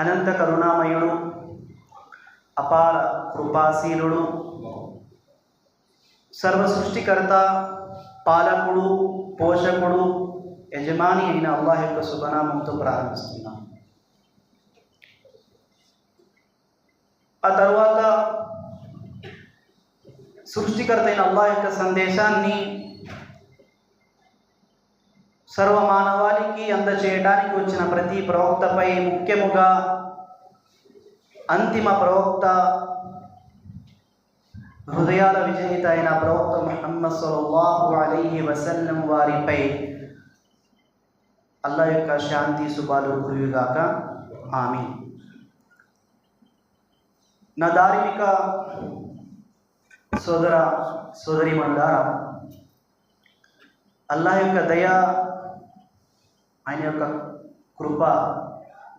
అనంత కరుణామయుడు అపార కృపాశీలుడు సర్వ సృష్టికర్త పాలకుడు పోషకుడు యజమాని అయిన అల్లాహ్ యొక్క శుభనామంతో ప్రారంభిస్తున్నాం ఆ తర్వాత సృష్టికర్త అయిన అల్లాహ్ యొక్క సందేశాన్ని సర్వమానవాళికి అందచేయడానికి వచ్చిన ప్రతి ప్రవక్తపై ముఖ్యముగా అంతిమ ప్రవక్త హృదయాల విజేత అయిన ప్రవక్త ముహమ్మద్ సల్లల్లాహు అలైహి వసల్లం వారిపై అల్లా యొక్క శాంతి శుభాలు కురివిగాక ఆమె నా ధార్మిక సోదర సోదరి మందారా అల్లా యొక్క దయా ఆయన యొక్క కృప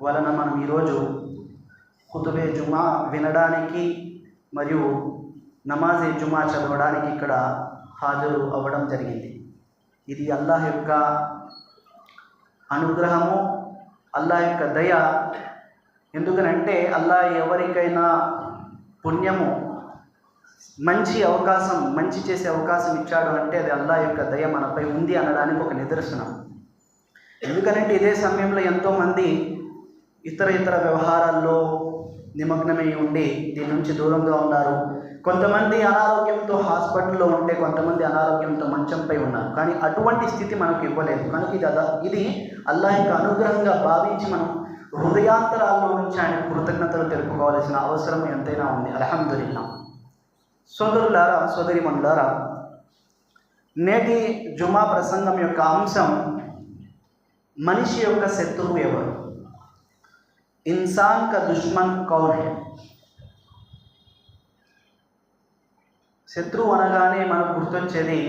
వలన మనం ఈరోజు కుతుబే జుమా వినడానికి మరియు నమాజే జుమా చదవడానికి ఇక్కడ హాజరు అవ్వడం జరిగింది. ఇది అల్లాహ్ యొక్క అనుగ్రహము అల్లాహ్ యొక్క దయ. ఎందుకనంటే అల్లాహ్ ఎవరికైనా పుణ్యము మంచి అవకాశం మంచి చేసే అవకాశం ఇచ్చాడు అంటే అది అల్లా యొక్క దయ మనపై ఉంది అనడానికి ఒక నిదర్శనం. ఎందుకనంటే ఇదే సమయంలో ఎంతోమంది ఇతర ఇతర వ్యవహారాల్లో నిమగ్నమై ఉండి దీని నుంచి దూరంగా ఉన్నారు. కొంతమంది అనారోగ్యంతో హాస్పిటల్లో ఉంటే కొంతమంది అనారోగ్యంతో మంచంపై ఉన్నారు. కానీ అటువంటి స్థితి మనకు ఇవ్వలేదు. కనుక ఇది అదా ఇది అల్లా యొక్క అనుగ్రహంగా భావించి మనం హృదయాంతరాల్లో నుంచి ఆయన కృతజ్ఞతలు తెలుపుకోవాల్సిన అవసరం ఎంతైనా ఉంది. అల్హమ్దుల్లా సోదరులారా సోదరిమణులారా నేటి జుమా ప్రసంగం యొక్క అంశం మనిషి యొక్క శత్రువు ఎవరు? ఇన్సాన్ క దుష్మన్ కౌన్ హే? శత్రువు అనగానే మనకు గుర్తొచ్చేది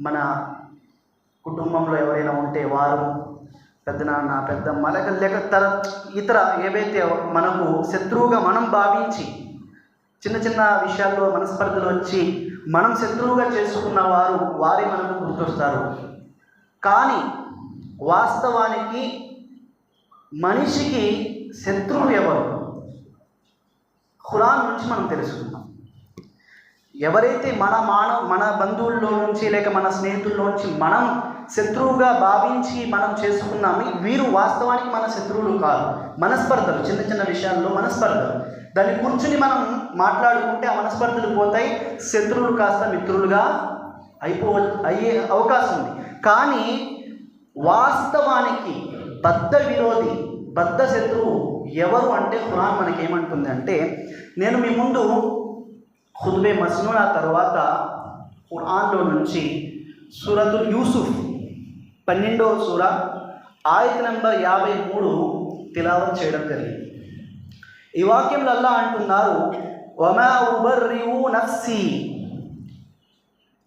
మన కుటుంబంలో ఎవరైనా ఉంటే వారు పెద్దనాన్న పెద్దమ్మ లేక లేక తర ఇతర ఏవైతే మనకు శత్రువుగా మనం భావించి చిన్న చిన్న విషయాల్లో మనస్పర్ధలు వచ్చి మనం శత్రువుగా చేసుకున్న వారు వారి మనకు గుర్తొస్తారు. కానీ వాస్తవానికి మనిషికి శత్రువు ఎవరు? ఖురాన్ నుంచి మనం తెలుసుకుందాం. ఎవరైతే మన మానవ మన బంధువుల్లో నుంచి లేక మన స్నేహితుల్లో నుంచి మనం శత్రువుగా భావించి మనం చేసుకున్నాము వీరు వాస్తవానికి మన శత్రువులు కాదు. మనస్పర్ధలు చిన్న చిన్న విషయాల్లో మనస్పర్ధలు. దాన్ని కూర్చుని మనం మాట్లాడుకుంటే ఆ మనస్పర్ధలు పోతాయి. శత్రువులు కాస్త మిత్రులుగా అయిపో అయ్యే అవకాశం ఉంది. కానీ వాస్తవానికి బద్ధ విరోధి బద్ధ శత్రువు ఎవరు అంటే ఖురాన్ మనకి ఏమంటుంది అంటే నేను మీ ముందు హుద్వే మస్నూన్ ఆ తర్వాత ఖురాన్లో నుంచి సూరతుల్ యూసుఫ్ పన్నెండవ సూర ఆయత నంబర్ యాభై మూడు తిలావత్ చేయడం జరిగింది. ఈ వాక్యంలో అల్లా అంటున్నారు వమా ఉబర్రివు నఫ్సి.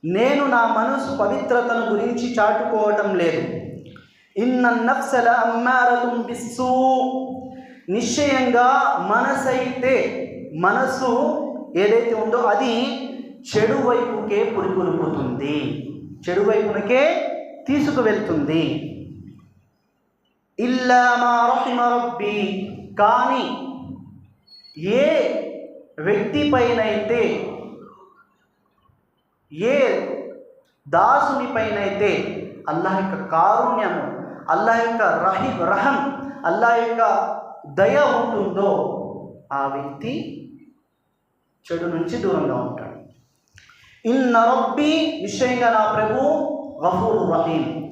నేను నా మనసు పవిత్రతను గురించి చాటుకోవటం లేదు. ఇన్న నఫ్సల అమ్మారతుం బిస్సు. నిశ్చయంగా మనసైతే మనసు ఏదైతే ఉందో అది చెడు వైపుకే పురికొల్పుతుంది చెడు వైపునకే తీసుకువెళ్తుంది. ఇల్లా మా రహిమ కానీ ఏ వ్యక్తి పైనైతే ఏ దాసుని పైనైతే అల్లాహ్ యొక్క కారుణ్యము అల్లాహ్ యొక్క రహి రహం అల్లాహ్ యొక్క దయ ఉంటుందో ఆ వ్యక్తి చెడు నుంచి దూరంగా ఉంటాడు. ఇన్న రబ్బి నిశ్చయంగా నా ప్రభు గఫూర్ రహీం.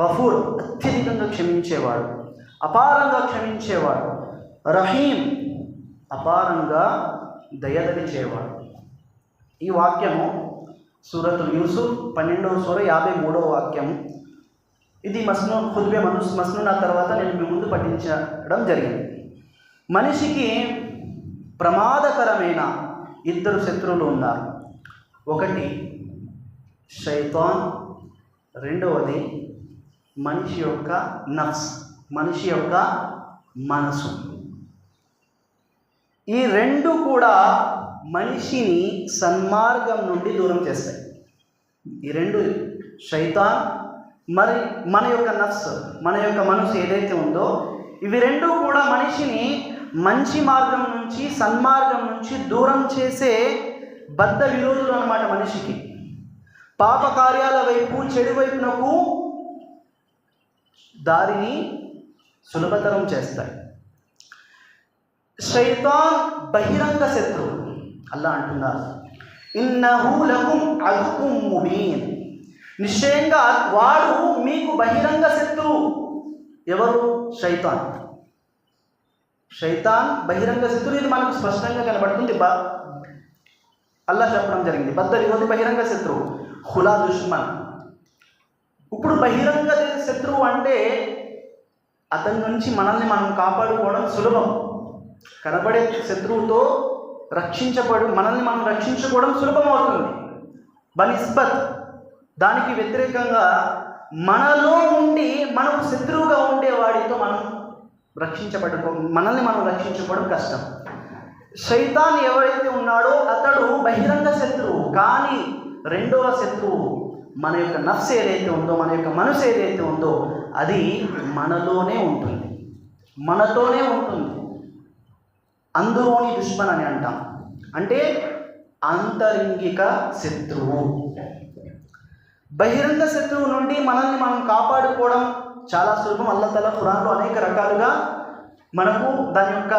గఫూర్ అత్యధికంగా క్షమించేవాడు అపారంగా క్షమించేవాడు. రహీం అపారంగా దయదలిచేవాడు. ఈ వాక్యము సూరత్ యూసుఫ్ పన్నెండవ సూర యాభై మూడవ వాక్యం ఇది మస్ను ఖుద్బే మనుస్ మస్నున్ ఆ తర్వాత నేను మీ ముందు పఠించడం జరిగింది. మనిషికి ప్రమాదకరమైన ఇద్దరు శత్రువులు ఉన్నారు. ఒకటి శైతాన్ రెండవది మనిషి యొక్క నఫ్స్ మనిషి యొక్క మనసు. ఈ రెండు కూడా మనిషిని సన్మార్గం నుండి దూరం చేస్తాయి. ఈ రెండు శైతాన్ మరి మన యొక్క నఫ్స్ మన యొక్క మనసు ఏదైతే ఉందో ఇవి రెండు కూడా మనిషిని మంచి మార్గం నుంచి సన్మార్గం నుంచి దూరం చేసే బద్ధ విరోధులు అన్నమాట మనిషికి. పాప కార్యాల వైపు చెడు వైపునకు దారిని సులభతరం చేస్తాయి. శైతాన్ బహిరంగ శత్రువు. అల్లా అంటున్నారు. ఇన్నహు లకుం అదుకుం ముబీన్. నిశ్చయంగా వాడు మీకు బహిరంగ శత్రువు. ఎవరు? శైతాన్. శైతాన్ బహిరంగ శత్రువు ఇది మనకు స్పష్టంగా కనబడుతుంది. బ అల్లా చెప్పడం జరిగింది. బద్ద విరోధి బహిరంగ శత్రువు. హులా దుష్మన్. ఇప్పుడు బహిరంగ శత్రువు అంటే అతని నుంచి మనల్ని మనం కాపాడుకోవడం సులభం. కనబడే శత్రువుతో రక్షించబడు మనల్ని మనం రక్షించుకోవడం సులభం అవుతుంది. బనిస్బత్ దానికి వ్యతిరేకంగా మనలో ఉండి మనకు శత్రువుగా ఉండే వాడితో మనం రక్షించబడుకో మనల్ని మనం రక్షించుకోవడం కష్టం. శైతాన్ ఎవరైతే ఉన్నాడో అతడు బహిరంగ శత్రువు. కానీ రెండవ శత్రువు మన యొక్క నఫ్స్ ఏదైతే ఉందో మన యొక్క మనసు ఏదైతే ఉందో అది మనలోనే ఉంటుంది. మనతోనే ఉంటుంది. అందులోని దుష్మన్ అని అంటాం. అంటే ఆంతరింగిక శత్రువు. బహిరంగ శత్రువు నుండి మనల్ని మనం కాపాడుకోవడం చాలా సులభం. అల్లతల ఖురాన్లో అనేక రకాలుగా మనకు దాని యొక్క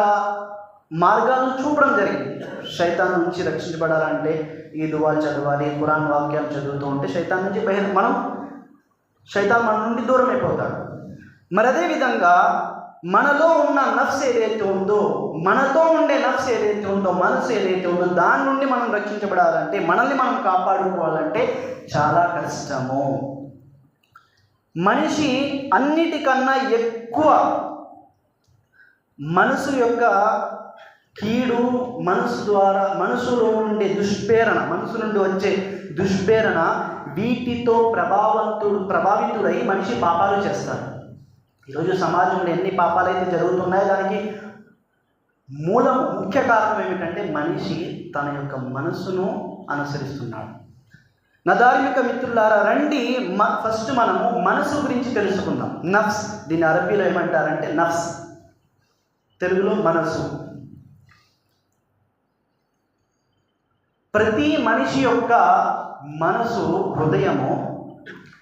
మార్గాలను చూపడం జరిగింది. శైతాన్ నుంచి రక్షించబడాలంటే ఈ దువాలు చదవాలి ఖురాన్ వాక్యాలు చదువుతూ ఉంటే శైతాన్ నుంచి బహిర్ మనం శైతాన్ మన నుండి దూరం అయిపోతాడు మరి అదేవిధంగా మనలో ఉన్న నఫ్స్ ఏదైతే ఉందో మనతో ఉండే నఫ్స్ ఏదైతే ఉందో మనసు ఏదైతే ఉందో దాని నుండి మనం రక్షించబడాలంటే మనల్ని మనం కాపాడుకోవాలంటే చాలా కష్టము. మనిషి అన్నిటికన్నా ఎక్కువ మనసు యొక్క కీడు మనసు ద్వారా మనసులో ఉండే దుష్ప్రేరణ మనసు నుండి వచ్చే దుష్ప్రేరణ వీటితో ప్రభావంతుడు ప్రభావితుడై మనిషి పాపాలు చేస్తాడు. ఈరోజు సమాజంలో ఎన్ని పాపాలు అయితే జరుగుతున్నాయో దానికి మూలం ముఖ్య కారణం ఏమిటంటే మనిషి తన యొక్క మనసును అనుసరిస్తున్నాడు. నా ధార్మిక మిత్రులారా రండి మ ఫస్ట్ మనము మనసు గురించి తెలుసుకుందాం. నఫ్స్ దీన్ని అరబీలో ఏమంటారంటే నఫ్స్. తెలుగులో మనసు ప్రతి మనిషి యొక్క మనసు హృదయము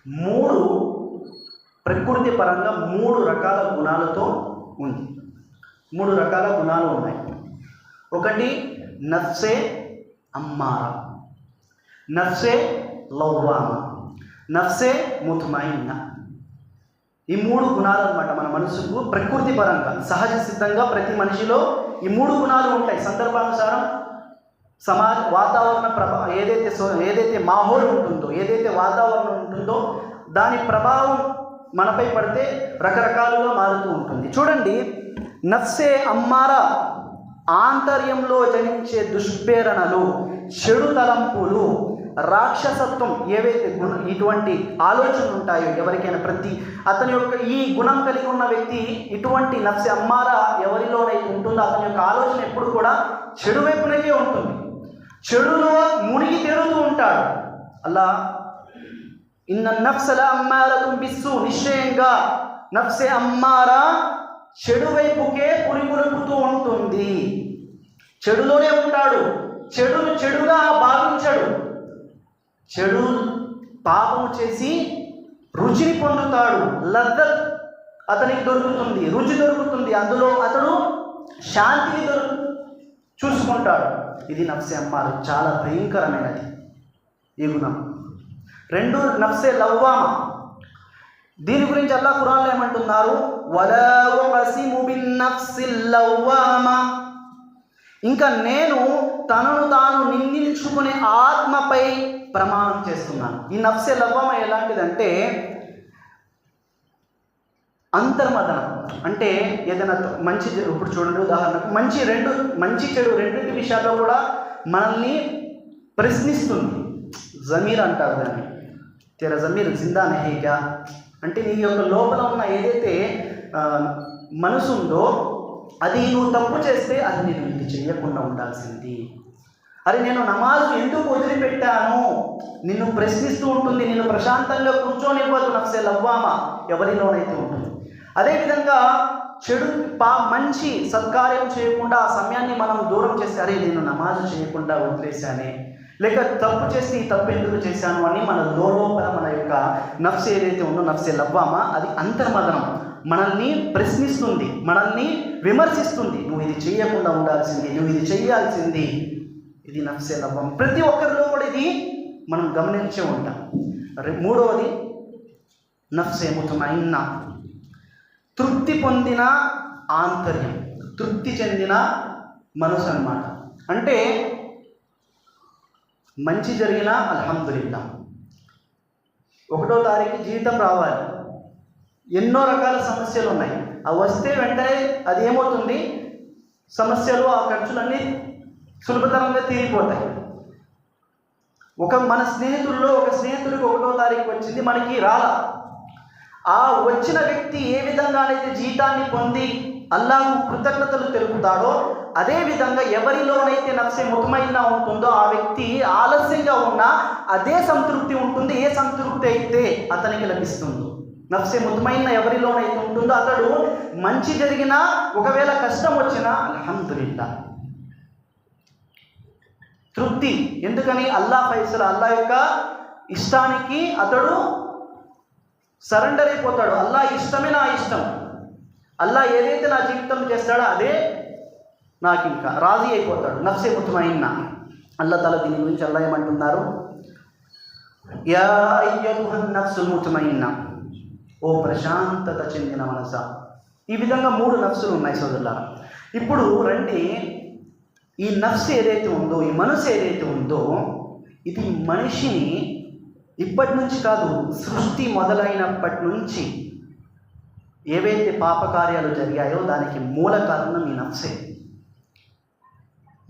మూడు ప్రకృతి పరంగా మూడు రకాల గుణాలతో ఉంది. మూడు రకాల గుణాలు ఉన్నాయి. ఒకటి నర్సే అమ్మార. నర్సే లౌవామ నర్సే ముథుమైన ఈ మూడు గుణాలు అనమాట మన మనసుకు ప్రకృతి పరంగా సహజ సిద్ధంగా ప్రతి మనిషిలో ఈ మూడు గుణాలు ఉంటాయి. సందర్భానుసారం సమాజ వాతావరణ ప్రభా ఏదైతే సో ఏదైతే మాహోల్ ఉంటుందో ఏదైతే వాతావరణం ఉంటుందో దాని ప్రభావం మనపై పడితే రకరకాలుగా మారుతూ ఉంటుంది. చూడండి నఫ్సే అమ్మారా ఆంతర్యంలో జనించే దుష్ప్రేరణలు చెడు తలంపులు రాక్షసత్వం ఏవైతే గుణ ఇటువంటి ఆలోచనలు ఉంటాయో ఎవరికైనా ప్రతి అతని యొక్క ఈ గుణం కలిగి ఉన్న వ్యక్తి ఇటువంటి నఫ్సె అమ్మారా ఎవరిలోనైతే ఉంటుందో అతని యొక్క ఆలోచన ఎప్పుడు కూడా చెడు వైపునకే ఉంటుంది. చెడులో మునిగి తేలుతూ ఉంటాడు. అలా ఇన్న నఫ్సల అమ్మారతం బిస్సు నిశ్చయంగా నఫ్సే అమ్మారా చెడు వైపుకే పురిపురుపుతూ ఉంటుంది. చెడులోనే ఉంటాడు చెడును చెడుగా భావించడు. చెడు పాపము చేసి రుచిని పొందుతాడు. లద్దత్ అతనికి దొరుకుతుంది రుచి దొరుకుతుంది. అందులో అతడు శాంతిని దొరు చూసుకుంటాడు. ఇది నఫ్సే అమ్మారు చాలా భయంకరమైనది. ఈ గుణం. రెండు నఫ్సే లవ్వామ. దీని గురించి అల్లా ఖురాన్లో ఏమంటున్నారు? ఇంకా నేను తనను తాను నిందించుకునే ఆత్మపై ప్రమాణం చేస్తున్నాను. ఈ నఫ్సే లవ్వామ ఎలాంటిదంటే అంతర్మదనం. అంటే ఏదైనా మంచి ఇప్పుడు చూడండి ఉదాహరణకు మంచి రెండు మంచి చెడు రెండింటి విషయాల్లో కూడా మనల్ని ప్రశ్నిస్తుంది. జమీర్ అంటారు దాన్ని. తెర జమీర్ జిందా నహీగా అంటే నీ యొక్క లోపల ఉన్న ఏదైతే మనసు ఉందో అది నువ్వు తప్పు చేస్తే అది నేను ఇది చేయకుండా ఉండాల్సింది అరే నేను నమాజ్ ఎందుకు వదిలిపెట్టాను నిన్ను ప్రశ్నిస్తూ ఉంటుంది నిన్ను ప్రశాంతంగా కూర్చోనివ్వదు నఫ్సే లవ్వామా ఎవరిలోనైతే ఉంటుంది అదేవిధంగా చెడు పా మంచి సత్కార్యం చేయకుండా ఆ సమయాన్ని మనం దూరం చేస్తే అరే నేను నమాజు చేయకుండా వదిలేశానే. లేక తప్పు చేసి ఈ తప్పు ఎందుకు చేశాను అని మన లోపల మన యొక్క నఫ్స్ ఏదైతే ఉందో నఫ్సే లవ్వామా? అది అంతర్మదనం. మనల్ని ప్రశ్నిస్తుంది మనల్ని విమర్శిస్తుంది. నువ్వు ఇది చేయకుండా ఉండాల్సింది నువ్వు ఇది చేయాల్సింది. ఇది నఫ్సే లవ్వం. ప్రతి ఒక్కరిలో కూడా ఇది మనం గమనించే ఉంటాం. మూడవది నఫ్సే ముతమైన్న. తృప్తి పొందిన ఆంతర్యం. తృప్తి చెందిన మనసు అన్నమాట. అంటే మంచి జరిగినా అల్హమ్దుల్లా ఒకటో తారీఖు జీవితం రావాలి. ఎన్నో రకాల సమస్యలు ఉన్నాయి. అవి వస్తే వెంటనే అది ఏమవుతుంది? సమస్యలు ఆ ఖర్చులన్నీ సులభతరంగా తీరిపోతాయి. ఒక మన స్నేహితుల్లో ఒక స్నేహితుడికి ఒకటో తారీఖు వచ్చింది మనకి రాలా. ఆ వచ్చిన వ్యక్తి ఏ విధంగానైతే జీతాన్ని పొంది అల్లాహు కృతజ్ఞతలు తెలుపుతాడో అదే విధంగా ఎవరిలోనైతే నఫ్సే ముతమైనా ఉంటుందో ఆ వ్యక్తి ఆలస్యంగా ఉన్నా అదే సంతృప్తి ఉంటుంది ఏ సంతృప్తి అయితే అతనికి లభిస్తుంది. నఫ్సే ముతమైన ఎవరిలోనైతే ఉంటుందో అతడు మంచి జరిగినా ఒకవేళ కష్టం వచ్చినా అల్హమ్దులిల్లా. తృప్తి. ఎందుకని? అల్లా ఫైసల అల్లా యొక్క ఇష్టానికి అతడు సరెండర్ అయిపోతాడు అల్లా ఇష్టమే నా ఇష్టం. అల్లా ఏదైతే నా జీవితం చేస్తాడో అదే నాకు ఇంకా రాజీ అయిపోతాడు. నఫ్సే ముతమైన అల్లా తల దీని గురించి అల్లా ఏమంటున్నారు? యా అయ్యతుహన్ నఫ్సుల్ ముతమైన ఓ ప్రశాంతత చెందిన మనస. ఈ విధంగా మూడు నఫ్సులు ఉన్నాయి సోదరులారా. ఇప్పుడు రండి. ఈ నఫ్స్ ఏదైతే ఉందో ఈ మనసు ఏదైతే ఉందో ఇది మనిషిని ఇప్పటి నుంచి కాదు సృష్టి మొదలైనప్పటి నుంచి ఏవైతే పాపకార్యాలు జరిగాయో దానికి మూల కారణం ఈ నఫ్సే.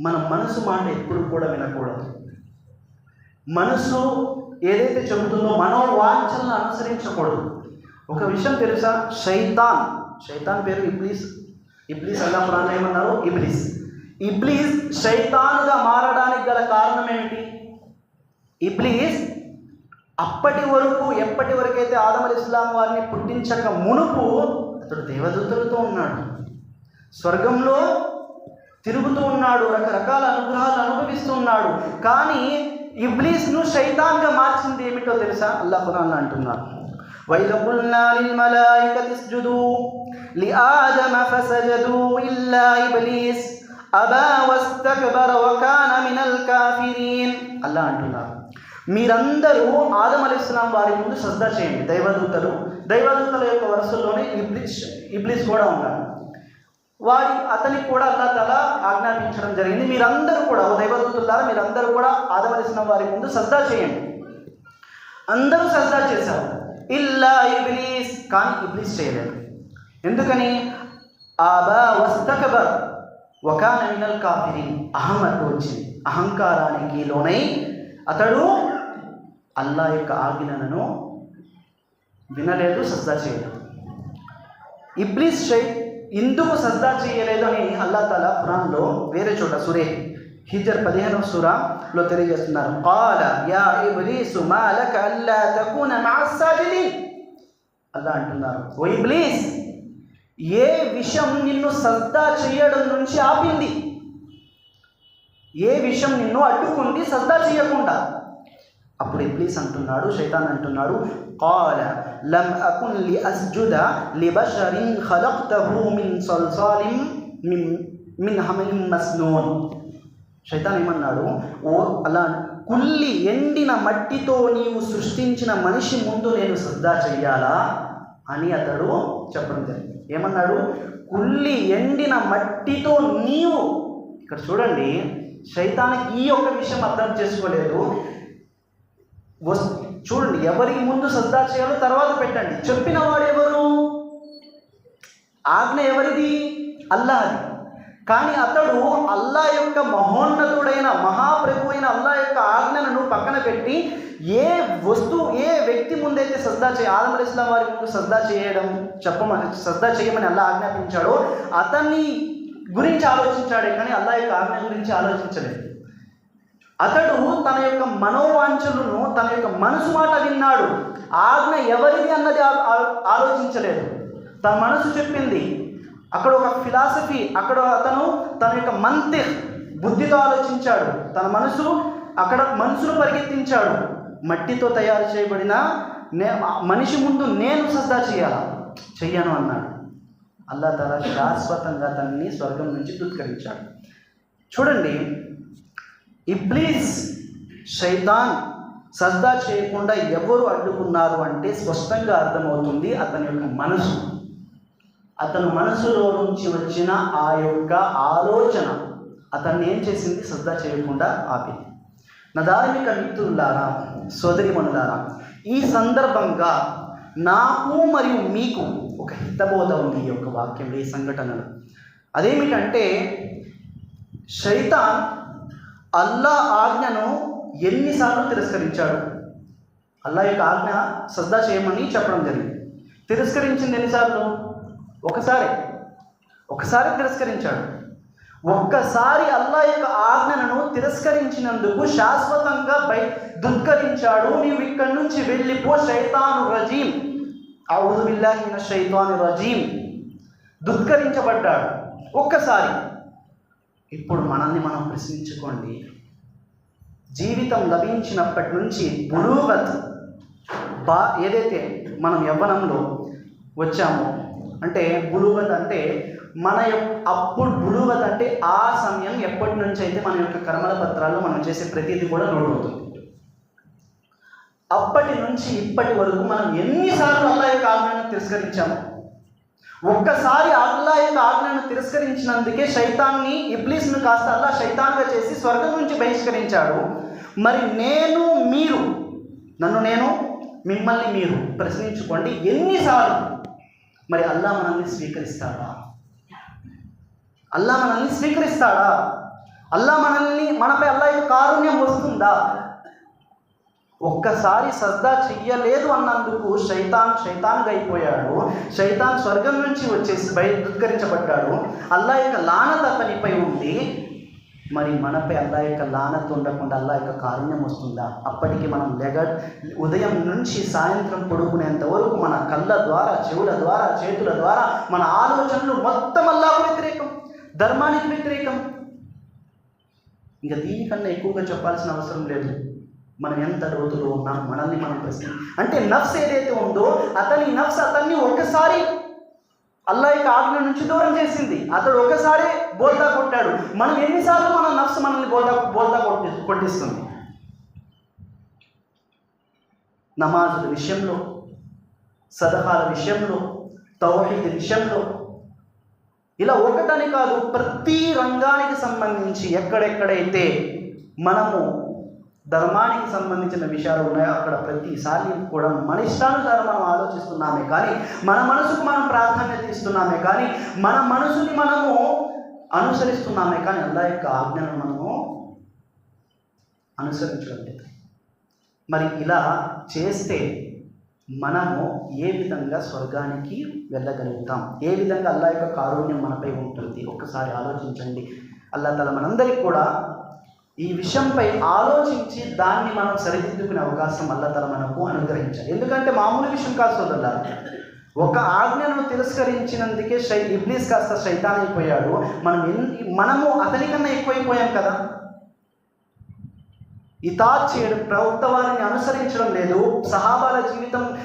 మన మనసు మాట ఎప్పుడు కూడా వినకూడదు. మనసు ఏదైతే చెబుతుందో మనోవాంఛలను అనుసరించకూడదు. ఒక విషయం తెలుసా? శైతాన్. శైతాన్ పేరు ఇబ్లీస్. ఇబ్లీస్ అల్లా పురాణ ఏమన్నారు ఇబ్లీస్. ఇబ్లీస్ శైతానుగా మారడానికి గల కారణం ఏమిటి? ఇబ్లీస్ అప్పటి వరకు ఎప్పటి వరకైతే ఆదం ఇస్లాం వారిని పుట్టించక మునుపు అతడు దేవదూతలతో ఉన్నాడు. స్వర్గంలో తిరుగుతూ ఉన్నాడు రకరకాల అనుగ్రహాలు అనుభవిస్తూ ఉన్నాడు కానీ ఇబ్లీస్ను శైతాన్గా మార్చింది ఏమిటో తెలుసా అల్లా ఖురాన్ అంటున్నారు وإذ قلنا للملائكة اسجدوا لآدم فسجدوا إلا إبليس أبى واستكبر وكان من الكافرين అల్లా అంటున్నారు మీరందరూ ఆదం అలీ ఇస్లాం వారి ముందు శ్రద్ధ చేయండి దైవదూతలు దైవదూతల యొక్క వరుసల్లోనే ఇబ్లీస్ ఇబ్లీస్ కూడా ఉన్నాడు వారి అతనికి కూడా అల్లా తల ఆజ్ఞాపించడం జరిగింది. మీరందరూ కూడా ఓ దైవదూతులారా మీరందరూ కూడా ఆదవలసిన వారి ముందు సజ్దా చేయండి. అందరూ సజ్దా చేశారు. ఇల్లా ఇబ్లీస్ కానీ ఇబ్లీస్ చేయలేదు. ఎందుకని? ఆబా వస్తకబర్ ఒకాన మినల్ కాఫిరిన్. అహం అడ్డు వచ్చింది. అహంకారానికి లోనై అతడు అల్లా యొక్క ఆజ్ఞలను వినలేదు సజ్దా చేయలేదు. ఇబ్లీస్ షై ఇందుకు సద్దా చేయలేదు అని అల్లా తల పురాణంలో వేరే చోట సురే హిజర్ పదిహేను సురాలో తెలియజేస్తున్నారు. కాల యా అల్లా అంటున్నారు ఓ ఇబ్లీస్ ఏ విషయం నిన్ను సద్దా చేయడం నుంచి ఆపింది? ఏ విషయం నిన్ను అడ్డుకుంది సద్దా చేయకుండా? అప్పుడు ఇబ్లీస్ అంటున్నాడు శైతాన్ అంటున్నాడు కాల lam akun li asjuda li basharin khalaqtahu min salsalim min min hamalim masnun శైతాన్ ఏమన్నాడు? ఓ అలా కుల్లి ఎండిన మట్టితో నీవు సృష్టించిన మనిషి ముందు నేను శ్రద్ధ చెయ్యాలా అని అతడు చెప్పడం జరిగింది. ఏమన్నాడు? కుల్లి ఎండిన మట్టితో నీవు ఇక్కడ చూడండి శైతానికి ఈ యొక్క విషయం అర్థం చేసుకోలేదు. వస్తు చూడండి ఎవరికి ముందు సద్దా చేయాలో తర్వాత పెట్టండి. చెప్పిన వాడు ఎవరు? ఆజ్ఞ ఎవరిది? అల్లాది కానీ అతడు అల్లా యొక్క మహోన్నతుడైన మహాప్రభు అయిన అల్లా యొక్క ఆజ్ఞలను పక్కన పెట్టి ఏ వస్తువు ఏ వ్యక్తి ముందైతే శ్రద్ధ చే ఆదం అలీ ఇస్లాం వారి ముందు శ్రద్ధ చేయడం చెప్పమని శ్రద్ధ చేయమని అల్లా ఆజ్ఞాపించాడో అతన్ని గురించి ఆలోచించాడే కానీ అల్లా యొక్క ఆజ్ఞ గురించి ఆలోచించలేదు. అతడు తన యొక్క మనోవాంఛలను తన యొక్క మనసు మాట విన్నాడు. ఆజ్ఞ ఎవరిది అన్నది ఆ- ఆలోచించలేదు. తన మనసు చెప్పింది అక్కడ ఒక ఫిలాసఫీ అక్కడ అతను తన యొక్క మంతి బుద్ధితో ఆలోచించాడు. తన మనసు అక్కడ మనసును పరిగెత్తించాడు. మట్టితో తయారు చేయబడిన నే మనిషి ముందు నేను సజ్జా చేయాలా? చెయ్యను అన్నాడు. అల్లా తల శాశ్వతంగా తనని స్వర్గం నుంచి దుత్కరించాడు చూడండి ఇబ్లీస్ శైతాన్ సజ్దా చేయకుండా ఎవరు అడ్డుకున్నారు అంటే స్పష్టంగా అర్థమవుతుంది అతని యొక్క మనసు. అతను మనసులో నుంచి వచ్చిన ఆ యొక్క ఆలోచన అతన్ని ఏం చేసింది? సజ్దా చేయకుండా ఆపింది. నా ధార్మిక మిత్రులారా సోదరిమణులారా ఈ సందర్భంగా నాకు మరియు మీకు ఒక హితబోధ ఉంది ఈ యొక్క వాక్యంలో ఈ సంఘటనలు. అదేమిటంటే శైతాన్ అల్లా ఆజ్ఞను ఎన్నిసార్లు తిరస్కరించాడు? అల్లా యొక్క ఆజ్ఞ శ్రద్ధ చేయమని చెప్పడం జరిగింది. తిరస్కరించింది ఎన్నిసార్లు? ఒకసారి. ఒకసారి తిరస్కరించాడు. ఒక్కసారి అల్లా యొక్క ఆజ్ఞలను తిరస్కరించినందుకు శాశ్వతంగా బై దుత్కరించాడు నీవు ఇక్కడి నుంచి వెళ్ళిపో శైతాను రజీం ఔదు బిల్లాహిన శైతాను రజీం దుత్కరించబడ్డాడు ఒక్కసారి. ఇప్పుడు మనల్ని మనం ప్రశ్నించుకోండి. జీవితం లభించినప్పటి నుంచి బులూగత్ బా ఏదైతే మనం యవ్వనంలో వచ్చామో అంటే బులుగత్ అంటే మన యొక్క అప్పుడు బులుగత్ అంటే ఆ సమయం ఎప్పటి నుంచి అయితే మన యొక్క కర్మల పత్రాల్లో మనం చేసే ప్రతిదీ కూడా నోట్ అవుతుంది. అప్పటి నుంచి ఇప్పటి వరకు మనం ఎన్నిసార్లు అలా యొక్క ఆజ్ఞను తిరస్కరించాము ఒక్కసారి అల్లా యొక్క ఆజ్ఞను తిరస్కరించినందుకే శైతాన్ని ఇబ్లీస్ను కాస్త అల్లా శైతాన్గా చేసి స్వర్గం నుంచి బహిష్కరించాడు. మరి నేను మీరు నన్ను నేను మిమ్మల్ని మీరు ప్రశ్నించుకోండి ఎన్నిసార్లు? మరి అల్లా మనల్ని స్వీకరిస్తాడా? అల్లా మనల్ని స్వీకరిస్తాడా? అల్లా మనల్ని మనపై అల్లా యొక్క కారుణ్యం వస్తుందా? ఒక్కసారి సజ్దా చెయ్యలేదు అన్నందుకు శైతాన్ శైతాన్గా అయిపోయాడు. శైతాన్ స్వర్గం నుంచి వచ్చేసి బయ దుత్కరించబడ్డాడు అల్లా యొక్క లానత అతనిపై ఉంది మరి మనపై అల్లా యొక్క లానత ఉండకుండా అల్లా యొక్క కారుణ్యం వస్తుందా? అప్పటికి మనం లెగ ఉదయం నుంచి సాయంత్రం పడుకునేంత వరకు మన కళ్ళ ద్వారా చెవుల ద్వారా చేతుల ద్వారా మన ఆలోచనలు మొత్తం అల్లాకు వ్యతిరేకం ధర్మానికి వ్యతిరేకం. ఇంకా దీనికన్నా ఎక్కువగా చెప్పాల్సిన అవసరం లేదు. మనం ఎంత లోతులో ఉన్నా మనల్ని మనం ప్రశ్న అంటే నఫ్స్ ఏదైతే ఉందో అతని నఫ్స్ అతన్ని ఒక్కసారి అల్లా యొక్క ఆజ్ఞ నుంచి దూరం చేసింది. అతడు ఒకసారి బోల్తా కొట్టాడు. మనం ఎన్నిసార్లు మన నఫ్స్ మనల్ని బోల్తా బోల్తా కొట్టి కొట్టిస్తుంది? నమాజుల విషయంలో సదహాల విషయంలో తౌహీద్ విషయంలో ఇలా ఒకటని కాదు ప్రతి రంగానికి సంబంధించి ఎక్కడెక్కడైతే మనము ధర్మానికి సంబంధించిన విషయాలు ఉన్నాయో అక్కడ ప్రతిసారి కూడా మన ఇష్టానుసారం మనం ఆలోచిస్తున్నామే కానీ మన మనసుకు మనం ప్రాధాన్యత ఇస్తున్నామే కానీ మన మనసుని మనము అనుసరిస్తున్నామే కానీ అల్లా యొక్క ఆజ్ఞను మనము అనుసరించడం లేదు. మరి ఇలా చేస్తే మనము ఏ విధంగా స్వర్గానికి వెళ్ళగలుగుతాం? ఏ విధంగా అల్లా యొక్క కారుణ్యం మనపై ఉంటుంది? ఒక్కసారి ఆలోచించండి. అల్లా తల మనందరికీ కూడా ఈ విషయంపై ఆలోచించి దాన్ని మనం సరిదిద్దుకునే అవకాశం అల్లా మనకు అనుగ్రహించాలి. ఎందుకంటే మామూలు విషయం కాదు సోదరులారా. ఒక ఆజ్ఞను తిరస్కరించినందుకే శై ఇబ్లీస్ కాస్త శైతాన్ అయిపోయాడు. మనం మనము అతనికన్నా ఎక్కువైపోయాం కదా. ఇతాత్ చేయడం ప్రవక్త వారిని అనుసరించడం లేదు. సహాబాల జీవితం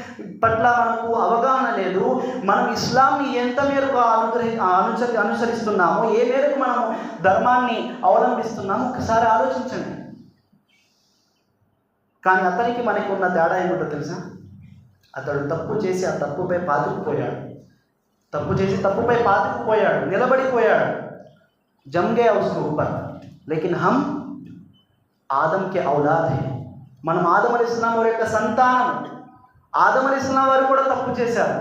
పట్ల మనకు అవగాహన లేదు. మనం ఇస్లాంని ఎంత మేరకు అనుగ్రహి అనుసరి అనుసరిస్తున్నామో ఏ మేరకు మనము ధర్మాన్ని అవలంబిస్తున్నామో ఒకసారి ఆలోచించండి. కానీ అతనికి మనకు ఉన్న తేడా ఏమిటో తెలుసా? అతడు తప్పు చేసి ఆ తప్పుపై పాతుకుపోయాడు. తప్పు చేసి తప్పుపై పాతుకుపోయాడు. నిలబడిపోయాడు. జంగే గయా లేకిన్ హమ్ ఆదం కే ఔలాద్ మనం ఆదం అలీ ఇస్లాం వారి యొక్క సంతానం. ఆదం అలీ ఇస్లాం వారు కూడా తప్పు చేశారు.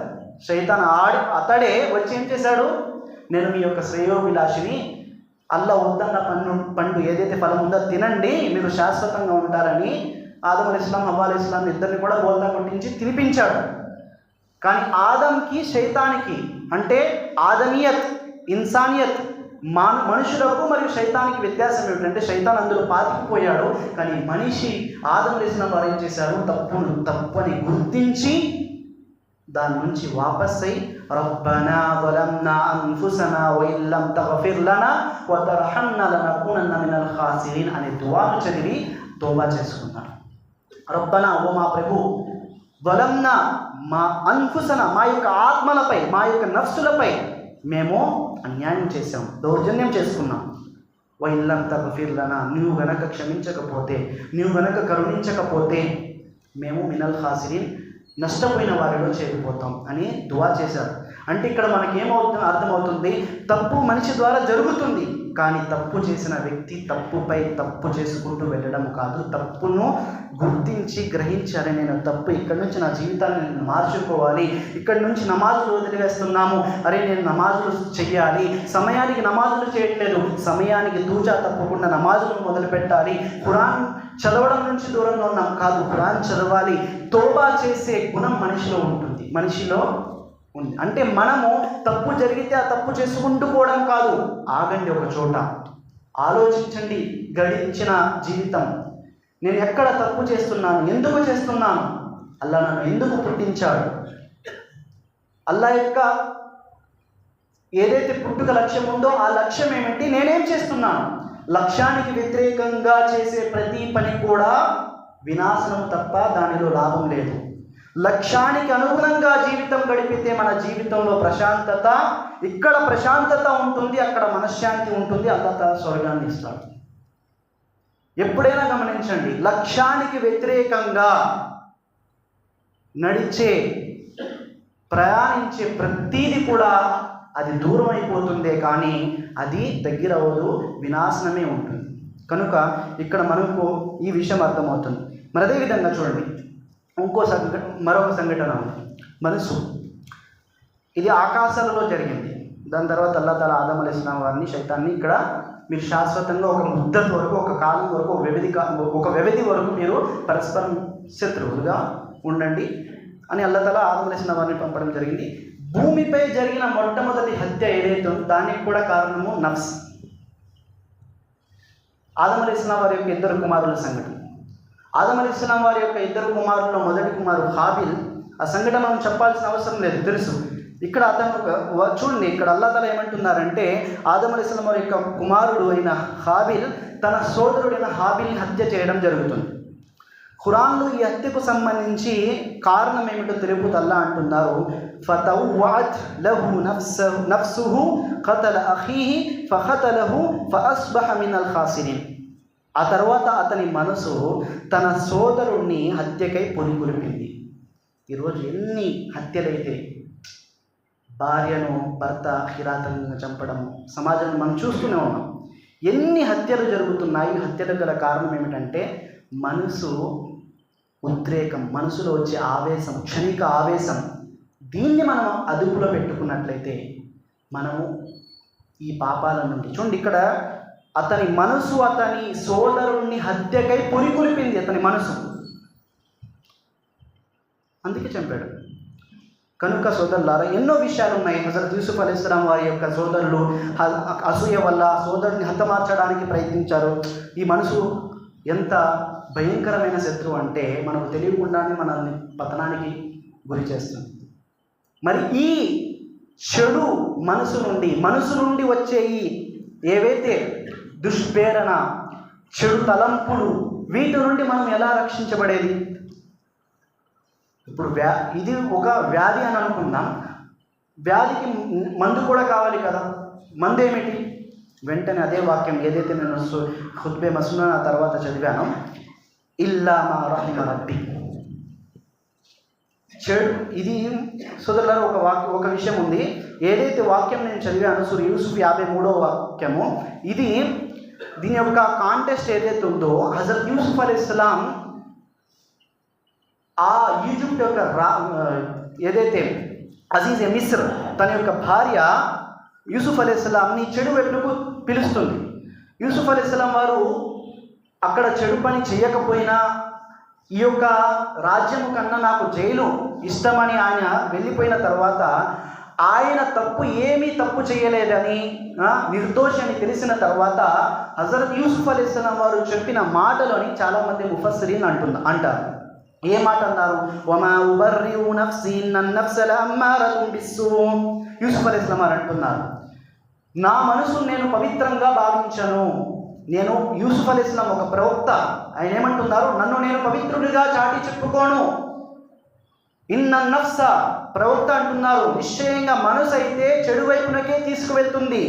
శైతాన్ ఆడి అతడే వచ్చి ఏం చేశాడు? నేను మీ యొక్క శ్రేయోభిలాషిని అల్లా ఉద్దన్న పండు పండు ఏదైతే ఫలం ఉందో తినండి మీరు శాశ్వతంగా ఉంటారని ఆదం అలీ ఇస్లాం హవ్వా ఇస్లాం ఇద్దరిని కూడా బోల్తా కొట్టించి తినిపించాడు. కానీ ఆదంకి శైతానికి అంటే ఆదమీయత్ ఇన్సానియత్ మాన మనుషులకు మరియు శైతానికి వ్యత్యాసం ఏమిటంటే శైతాన్ అందులో పాతికిపోయాడు కానీ మనిషి ఆదం లేసిన వారు ఏం చేశారు తప్పును తప్పని గుర్తించి దాని నుంచి వాపస్ అయి ربنا ظلمنا أنفسنا وإن لم تغفر لنا وترحمنا لنكونن من الخاسرين అనే దువాను చదివి తోబా చేసుకున్నాడు రబ్బనా ఓ మా ప్రభు వలంన మా అన్ఫుసన మా యొక్క ఆత్మలపై మా యొక్క నఫ్సులపై మేము అన్యాయం చేశాం దౌర్జన్యం చేసుకున్నాం. వైళ్ళంతా బఫీర్లనా నువ్వు గనక క్షమించకపోతే నువ్వు గనక కరుణించకపోతే మేము మినల్ హాసిరిన్ నష్టపోయిన వారిలో చేరిపోతాం అని దువా చేశారు. అంటే ఇక్కడ మనకేమవుతుంది అర్థమవుతుంది తప్పు మనిషి ద్వారా జరుగుతుంది. కానీ తప్పు చేసిన వ్యక్తి తప్పుపై తప్పు చేసుకుంటూ వెళ్ళడం కాదు. తప్పును గుర్తించి గ్రహించాలి. నేను తప్పు ఇక్కడి నుంచి నా జీవితాన్ని నేను మార్చుకోవాలి. ఇక్కడి నుంచి నమాజులు వదిలివేస్తున్నాము. అరే నేను నమాజులు చెయ్యాలి. సమయానికి నమాజులు చేయట్లేదు. సమయానికి దూచా తప్పకుండా నమాజులు మొదలుపెట్టాలి ఖురాన్ చదవడం నుంచి దూరంగా ఉన్నాం కాదు. ఖురాన్ చదవాలి. తోబా చేసే గుణం మనిషిలో ఉంటుంది. మనిషిలో ఉంది. అంటే మనము తప్పు జరిగితే ఆ తప్పు చేసుకుంటూ పోవడం కాదు. ఆగండి ఒక చోట. ఆలోచించండి. గడించిన జీవితం. నేను ఎక్కడ తప్పు చేస్తున్నాను? ఎందుకు చేస్తున్నాను? అల్లా నన్ను ఎందుకు పుట్టించాడు? అల్లా యొక్క ఏదైతే పుట్టుక లక్ష్యం ఉందో ఆ లక్ష్యం ఏమిటి? నేనేం చేస్తున్నాను? లక్ష్యానికి వ్యతిరేకంగా చేసే ప్రతి పని కూడా వినాశనం తప్ప దానిలో లాభం లేదు. లక్ష్యానికి అనుగుణంగా జీవితం గడిపితే మన జీవితంలో ప్రశాంతత ఇక్కడ ప్రశాంతత ఉంటుంది అక్కడ మనశ్శాంతి ఉంటుంది అంతత స్వర్గాన్ని ఇస్తాడు. ఎప్పుడైనా గమనించండి లక్ష్యానికి వ్యతిరేకంగా నడిచే ప్రయాణించే ప్రతీది కూడా అది దూరం అయిపోతుందే కానీ అది దగ్గర అవ్వదు వినాశనమే ఉంటుంది. కనుక ఇక్కడ మనకు ఈ విషయం అర్థమవుతుంది. మరి అదేవిధంగా చూడండి. ఇంకో సంఘ మరొక సంఘటన మనసు. ఇది ఆకాశాలలో జరిగింది. దాని తర్వాత అల్లా తల ఆదం అలీ ఇస్లాం వారిని శైతాన్ని ఇక్కడ మీరు శాశ్వతంగా ఒక ముద్దత వరకు ఒక కాలం వరకు ఒక వ్యవధి కా- ఒక వ్యవధి వరకు మీరు పరస్పరం శత్రువులుగా ఉండండి అని అల్లా తల ఆదం అలీ ఇస్లాం వారిని పంపడం జరిగింది. భూమిపై జరిగిన మొట్టమొదటి హత్య ఏదైతే ఉందో దానికి కూడా కారణము నఫ్స్. ఆదం అలీ ఇస్లాం వారి యొక్క ఇద్దరు కుమారుల సంఘటన. ఆదం ఇస్లాం వారి యొక్క ఇద్దరు కుమారుల్లో మొదటి కుమారుడు హాబిల్ ఆ సంఘటన మనం చెప్పాల్సిన అవసరం లేదు తెలుసు. ఇక్కడ అతను ఒక చూడండి ఇక్కడ అల్లాతల ఏమంటున్నారంటే ఆదం ఇస్లాం వారి యొక్క కుమారుడు అయిన హాబిల్ తన సోదరుడైన హాబిల్ని హత్య చేయడం జరుగుతుంది. ఖురాన్లో ఈ హత్యకు సంబంధించి కారణం ఏమిటో తెలుపుతల్లా అంటున్నారు. ఫతవ్వఅత్ లహు నఫ్స నఫ్సుహు ఖతల అఖీహి ఫఖతలహు ఫఅస్బహ మినల్ ఖాసిరిన్. ఆ తర్వాత అతని మనసు తన సోదరుణ్ణి హత్యకై పొలిపులిపింది ఈరోజు ఎన్ని హత్యలైతే భార్యను భర్త కిరాతకంగా చంపడం సమాజాన్ని మనం చూస్తూనే ఉన్నాం. ఎన్ని హత్యలు జరుగుతున్నాయి ఈ హత్యలకు గల కారణం ఏమిటంటే మనసు ఉద్రేకం మనసులో వచ్చే ఆవేశం క్షణిక ఆవేశం. దీన్ని మనం అదుపులో పెట్టుకున్నట్లయితే మనము ఈ పాపాల నుండి చూడండి ఇక్కడ అతని మనసు అతని సోదరుణ్ణి హత్యకై పురికొలిపింది అతని మనసు. అందుకే చంపాడు. కనుక సోదరులారా ఎన్నో విషయాలు ఉన్నాయి హజరత్ యూసుఫ్ అలీస్లాం వారి యొక్క సోదరులు అసూయ వల్ల సోదరుని హతమార్చడానికి ప్రయత్నించారు. ఈ మనసు ఎంత భయంకరమైన శత్రువు అంటే మనకు తెలియకుండానే మనల్ని పతనానికి గురి చేస్తుంది. మరి ఈ చెడు మనసు నుండి మనసు నుండి వచ్చే ఈ ఏవైతే దుష్ప్రేరణ చెడు తలంపులు వీటి నుండి మనం ఎలా రక్షించబడేది? ఇప్పుడు వ్యా ఇది ఒక వ్యాధి అని అనుకుందాం. వ్యాధికి మందు కూడా కావాలి కదా. మందు ఏమిటి వెంటనే అదే వాక్యం ఏదైతే నేను సు- ఖుద్బే మసునా తర్వాత చదివాను ఇల్లా మా రహిమ రబ్బి. చెడు ఇది సోదరులారా ఒక వాక్ ఒక విషయం ఉంది. ఏదైతే వాక్యం నేను చదివాను సూర్య యూసుఫ్ యాభై మూడవ వాక్యము ఇది దీని యొక్క కాంటెస్ట్ ఏదైతే ఉందో హజరత్ యూసుఫ్ అలీ ఇస్లాం ఆ ఈజిప్ట్ యొక్క రా ఏదైతే అజీజ్ మిస్ర్ తన యొక్క భార్య యూసుఫ్ అలీస్లాంని చెడు వైపునకు పిలుస్తుంది. యూసుఫ్ అలీస్లాం వారు అక్కడ చెడు పని చేయకపోయినా ఈ యొక్క రాజ్యము కన్నా నాకు జైలు ఇష్టమని ఆయన వెళ్ళిపోయిన తర్వాత ఆయన తప్పు ఏమీ తప్పు చేయలేదని ఆ, నిర్దోషి అని తెలిసిన తర్వాత హజరత్ యూసుఫ్ అలీస్లాం వారు చెప్పిన మాటలని చాలామంది ముఫస్సరీన్ అంటున్న అంటారు. ఏ మాట అన్నారు? వమా ఉబర్రియు నఫ్సి నన్ నఫ్సల బిస్సు యూసుఫ్ అలీ వారు అంటున్నారు. నా మనసు నేను పవిత్రంగా భావించను. నేను యూసుఫ్ అలీ ఒక ప్రవక్త. ఆయన ఏమంటున్నారు? నన్ను నేను పవిత్రుడిగా చాటి చెప్పుకోను. ఇన్న నఫ్స ప్రవక్త అంటున్నారు నిశ్చయంగా మనసు అయితే చెడు వైపునకే తీసుకువెళ్తుంది.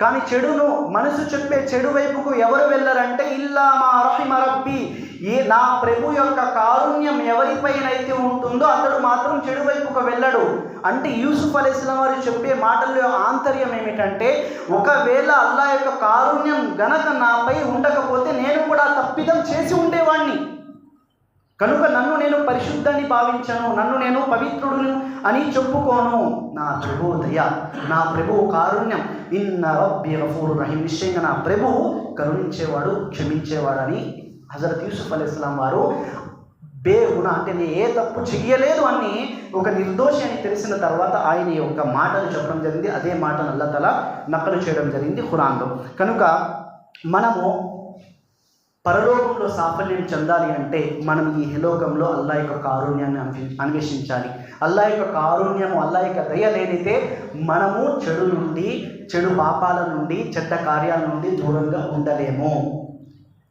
కానీ చెడును మనసు చెప్పే చెడు వైపుకు ఎవరు వెళ్ళరంటే ఇల్లా మా రహిమ రబ్బి. ఏ నా ప్రభు యొక్క కారుణ్యం ఎవరిపైనైతే ఉంటుందో అతడు మాత్రం చెడు వైపుకు వెళ్ళడు. అంటే యూసుఫ్ అలీస్లాం వారు చెప్పే మాటల్లో ఆంతర్యం ఏమిటంటే ఒకవేళ అల్లా యొక్క కారుణ్యం గనక నాపై ఉండకపోతే నేను కూడా తప్పిదం చేసి ఉండేవాణ్ణి. కనుక నన్ను నేను పరిశుద్ధాన్ని భావించను నన్ను నేను పవిత్రుడును అని చెప్పుకోను. నా ప్రభు దయ నా ప్రభు కారుణ్యం. ఇన్న రబ్బి రహీం. నిశ్చయంగా నా ప్రభు కరుణించేవాడు క్షమించేవాడని హజరత్ యూసుఫ్ అలీస్లాం వారు బేగుణ అంటే నేను ఏ తప్పు చెయ్యలేదు అని ఒక నిర్దోషి అని తెలిసిన తర్వాత ఆయన యొక్క మాటలు చెప్పడం జరిగింది. అదే మాటను అల్లతల నకలు చేయడం జరిగింది ఖురాన్లో. కనుక మనము పరలోకంలో సాఫల్యం చెందాలి అంటే మనం ఈ హలోకంలో అల్లా యొక్క కారుణ్యాన్ని అన్వేషించాలి. అల్లా యొక్క కారుణ్యము అల్లా యొక్క దయ లేనితే మనము చెడు నుండి చెడు పాపాల నుండి చెడ్డ కార్యాల నుండి దూరంగా ఉండలేము.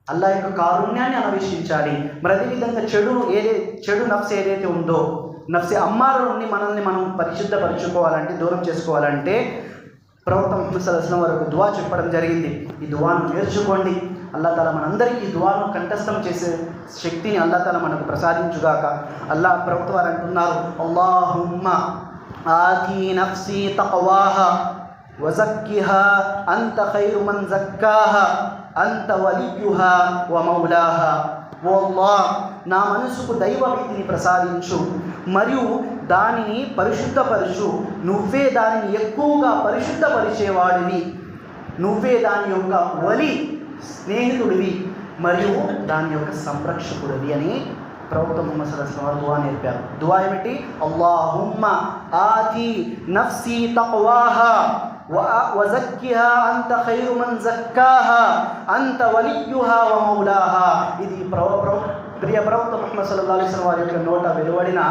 అల్లా యొక్క కారుణ్యాన్ని అన్వేషించాలి. మరి అదేవిధంగా చెడు ఏదే చెడు నఫ్స్ ఏదైతే ఉందో నఫ్సే అమ్మాల నుండి మనల్ని మనం పరిశుద్ధపరచుకోవాలంటే దూరం చేసుకోవాలంటే ప్రవక్త ముహమ్మద్ సల్లాహం వరకు దువా చెప్పడం జరిగింది. ఈ దువాను నేర్చుకోండి. అల్లా తల మనందరికీ దువాను కంఠస్థం చేసే శక్తిని అల్లా తాల మనకు ప్రసాదించుగాక. అల్లా ప్రభుత్వ వారు అంటున్నారు అల్లాహుమ్మ ఆతి నఫ్సి తqవాహా వజక్కిహా అంత ఖైరు మన్ జక్కాహా అంత వలియుహా వ ఓ అల్లాహ్ నా మనసుకు దైవ భీతిని ప్రసాదించు మరియు దానిని పరిశుద్ధపరచు. నువ్వే దానిని ఎక్కువగా పరిశుద్ధపరిచేవాడివి. నువ్వే దాని యొక్క వలి స్నేహితుడివి మరియు దాని యొక్క సంరక్షకుడివి అని ప్రవక్త ముహమ్మద్ సల్లాహు వారు దువా నేర్పారు. దువా ఏమిటి? అల్లాహుమ్మ ఆతి నఫ్సి తక్వాహా వజక్కిహా అంత ఖైరు మన్ జక్కాహా అంత వలియుహా వ మౌలాహా. ఇది ప్రవ ప్రియ ప్రవక్త ముహమ్మద్ సల్లాహు అలైహి వారి యొక్క నోట వెలువడిన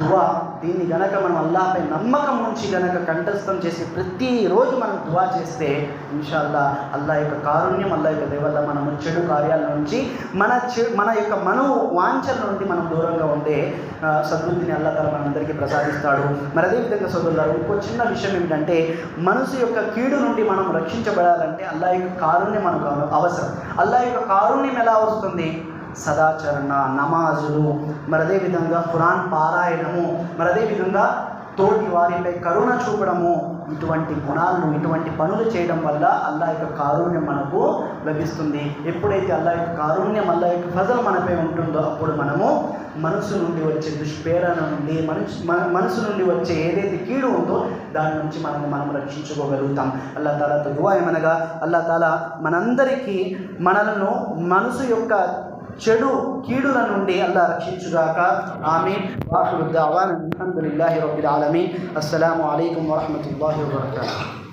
దువా. దీన్ని గనక మనం అల్లాపై నమ్మకం నుంచి గనక కంఠస్థం చేసి ప్రతిరోజు మనం దువా చేస్తే ఇన్షాల్లా అల్లా యొక్క కారుణ్యం అల్లా యొక్క దేవల్ల మనం చెడు కార్యాల నుంచి మన చె మన యొక్క మనో వాంఛల నుండి మనం దూరంగా ఉండే సద్వృద్ధిని అల్లా తల మనందరికీ ప్రసాదిస్తాడు. మరి అదేవిధంగా సోదరులారు ఇంకో చిన్న విషయం ఏమిటంటే మనసు యొక్క కీడు నుండి మనం రక్షించబడాలంటే అల్లా యొక్క కారుణ్యం మనకు అవసరం. అల్లా యొక్క కారుణ్యం ఎలా వస్తుంది? సదాచరణ నమాజులు మరి అదేవిధంగా ఖురాన్ పారాయణము మరి అదేవిధంగా తోటి వారిపై కరుణ చూపడము ఇటువంటి గుణాలను ఇటువంటి పనులు చేయడం వల్ల అల్లా యొక్క కారుణ్యం మనకు లభిస్తుంది. ఎప్పుడైతే అల్లా యొక్క కారుణ్యం అల్లా యొక్క ఫజల్ మనపై ఉంటుందో అప్పుడు మనము మనసు నుండి వచ్చే దుష్ప్రేరణ నుండి మనసు మన మనసు నుండి వచ్చే ఏదైతే కీడు ఉందో దాని నుంచి మనల్ని మనం రక్షించుకోగలుగుతాం. అల్లా తాలాతో దువా ఏమనగా అల్లా తాలా మనందరికీ మనలను మనసు యొక్క చెడు కీడుల నుండి అల్లా రక్షించుగాక. ఆమె వాహుద్దావాన్ అల్హమ్దులిల్లాహి రబ్బిల్ ఆలమీ అస్సలాము అయికం వరహమతుల్లాహి వబరకాతుహు